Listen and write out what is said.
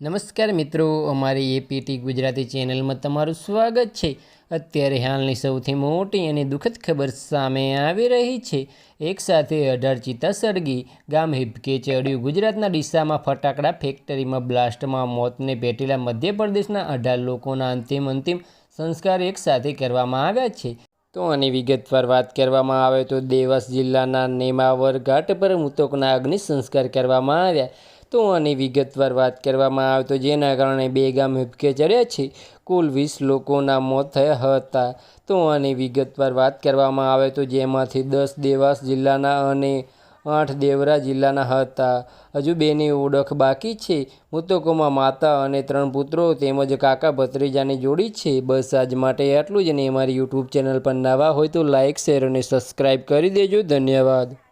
નમસ્કાર મિત્રો, અમારી એપીટી ગુજરાતી ચેનલમાં તમારું સ્વાગત છે. અત્યારે હાલની સૌથી મોટી અને દુઃખદ ખબર સામે આવી રહી છે. એક સાથે અઢાર ચિત્તા સળગી. ગામ હિબકે ચડ્યું ગુજરાતના ડીસામાં ફટાકડા, ફેક્ટરીમાં બ્લાસ્ટમાં મોતને ભેટેલા મધ્યપ્રદેશના અઢાર લોકોના અંતિમ અંતિમ સંસ્કાર એક સાથે કરવામાં આવ્યા છે. તો આની વિગતવાર વાત કરવામાં આવે તો દેવાસ જિલ્લાના નેમાવર ઘાટ પર મૃતકોના અગ્નિ સંસ્કાર કરવામાં આવ્યા. તો આની વિગતવાર વાત કરવામાં આવે તો જેના કારણે બે ગામ હિબકે ચડ્યા છે. કુલ વીસ લોકોના મોત થયા હતા. તો આની વિગતવાર વાત કરવામાં આવે તો જેમાંથી દસ દેવાસ જિલ્લાના અને આઠ દેવરા જિલ્લાના હતા. હજુ બેની ઓળખ બાકી છે. મૃતકોમાં માતા અને ત્રણ પુત્રો તેમજ કાકા ભત્રીજાની જોડી છે. બસ આજ માટે આટલું જ ને અમારી યુટ્યુબ ચેનલ પર નવા હોય તો લાઇક શેર અને સબસ્ક્રાઈબ કરી દેજો. ધન્યવાદ.